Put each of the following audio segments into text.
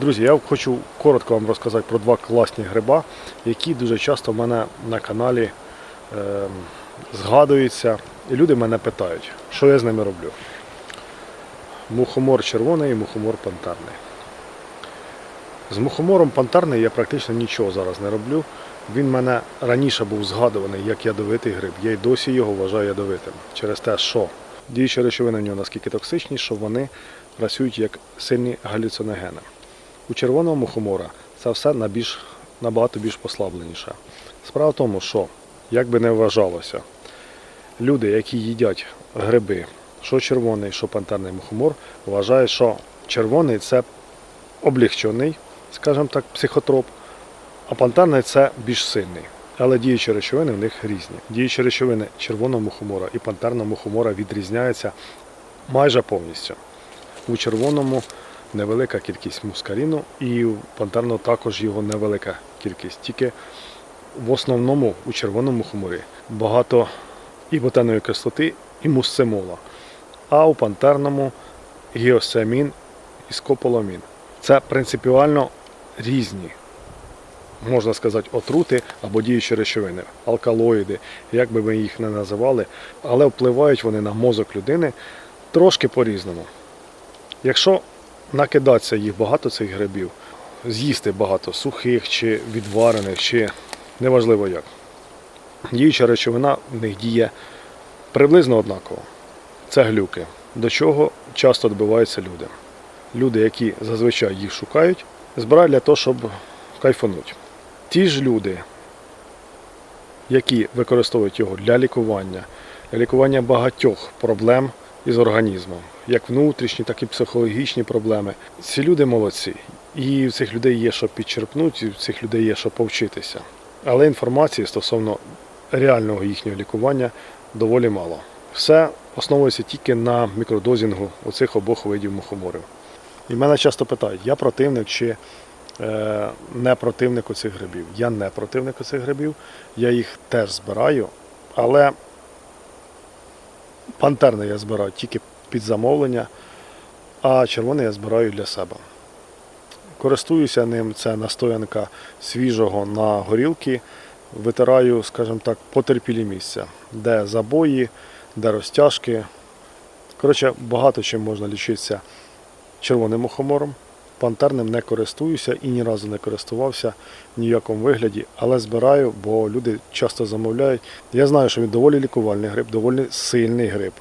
Друзі, я хочу коротко вам розказати про два класні гриба, які дуже часто в мене на каналі е, згадуються. І люди мене питають, що я з ними роблю. Мухомор червоний і мухомор пантарний. З мухомором пантарний я практично нічого зараз не роблю. Він мене раніше був згадуваний як ядовитий гриб. Я й досі його вважаю ядовитим. Через те, що діючі речовини в нього наскільки токсичні, що вони працюють як сильні галюциногени. У червоного мухомора це все на більш, набагато більш послабленіше. Справа в тому, що, як би не вважалося, люди, які їдять гриби, що червоний, що пантерний мухомор, вважають, що червоний це облегчений, скажімо так, психотроп, а пантерний це більш сильний. Але діючі речовини в них різні. Діючі речовини червоного мухомора і пантерного мухомора відрізняються майже повністю. У червоному невелика кількість мускаріну, і у пантерного також його невелика кількість. Тільки в основному у червоному хуморі багато і ботаної кислоти, і мусцимола. А у пантерному гіосамін і скополамін. Це принципіально різні, можна сказати, отрути або діючі речовини, алкалоїди, як би ми їх не називали, але впливають вони на мозок людини трошки по-різному. Якщо накидатися їх багато цих грибів, з'їсти багато сухих чи відварених, чи неважливо як, діюча речовина в них діє приблизно однаково. Це глюки, до чого часто добиваються люди. Люди, які зазвичай їх шукають, збирають для того, щоб кайфануть. Ті ж люди, які використовують його для лікування, для лікування багатьох проблем із організмом, як внутрішні, так і психологічні проблеми. Ці люди молодці. І в цих людей є що підчерпнути, і в цих людей є що повчитися. Але інформації стосовно реального їхнього лікування доволі мало. Все основується тільки на мікродозінгу оцих обох видів мухоморів. І мене часто питають, я противник чи е, не противник оцих грибів. Я не противник оцих грибів, я їх теж збираю, але пантерний я збираю тільки під замовлення, а червоний я збираю для себе. Користуюся ним, це настоянка свіжого на горілки. Витираю, скажімо так, потерпілі місця, де забої, де розтяжки. Коротше, багато чим можна лічитися червоним мухомором. Пантерним не користуюся і ні разу не користувався в ніякому вигляді, але збираю, бо люди часто замовляють. Я знаю, що він доволі лікувальний гриб, доволі сильний гриб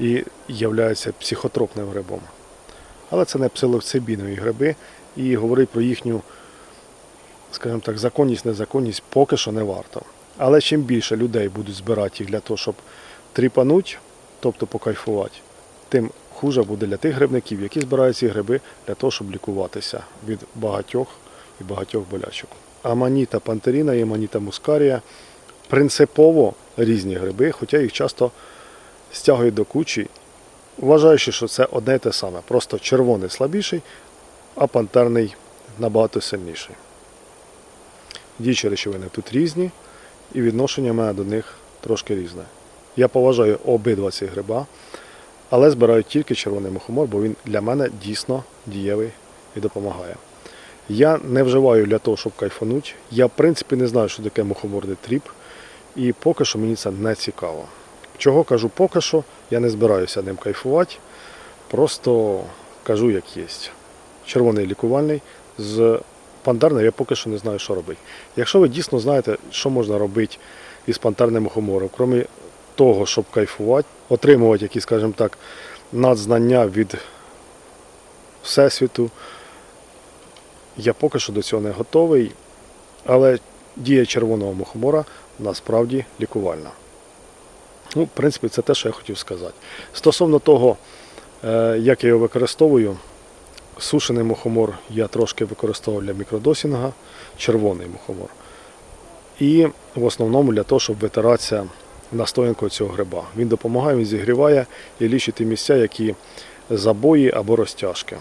і являється психотропним грибом. Але це не псилоцибінові гриби і говорити про їхню, скажімо так, законність, незаконність поки що не варто. Але чим більше людей будуть збирати їх для того, щоб тріпануть, тобто покайфувати, тим хуже буде для тих грибників, які збирають ці гриби для того, щоб лікуватися від багатьох і багатьох болячок. Аманіта пантеріна і аманіта мускарія принципово різні гриби, хоча їх часто стягують до кучі, вважаючи, що це одне і те саме. Просто червоний слабіший, а пантерний набагато сильніший. Діючі речовини тут різні, і відношення мене до них трошки різне. Я поважаю обидва ці гриба, але збираю тільки червоний мухомор, бо він для мене дійсно дієвий і допомагає. Я не вживаю для того, щоб кайфанути. Я, в принципі, не знаю, що таке мухоморний тріп, і поки що мені це не цікаво. Чого кажу поки що, я не збираюся ним кайфувати, просто кажу, як є. Червоний лікувальний, з пантерним я поки що не знаю, що робити. Якщо ви дійсно знаєте, що можна робити із пантерним мухомором, крім того, щоб кайфувати, отримувати якісь, скажімо так, надзнання від Всесвіту, я поки що до цього не готовий, але дія червоного мухомора насправді лікувальна. Ну, в принципі, це те, що я хотів сказати. Стосовно того, е, як я його використовую, сушений мухомор я трошки використовував для мікродосінга, червоний мухомор. І в основному для того, щоб витиратися настоянкою цього гриба. Він допомагає, він зігріває і лічить ті місця, які забої або розтяжки.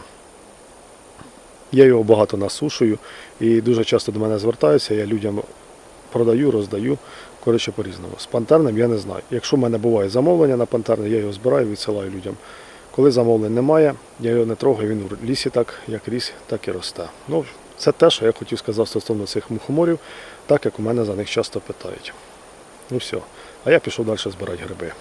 Я його багато насушую і дуже часто до мене звертаються, я людям продаю, роздаю. Коротше, по-різному. З пантерним я не знаю. Якщо в мене буває замовлення на пантерне, я його збираю, відсилаю людям Коли замовлень немає, я його не трогаю, він в лісі так, як ріс, так і росте. Ну, це те, що я хотів сказати стосовно цих мухоморів, так як у мене за них часто питають. Ну все. А я пішов далі збирати гриби.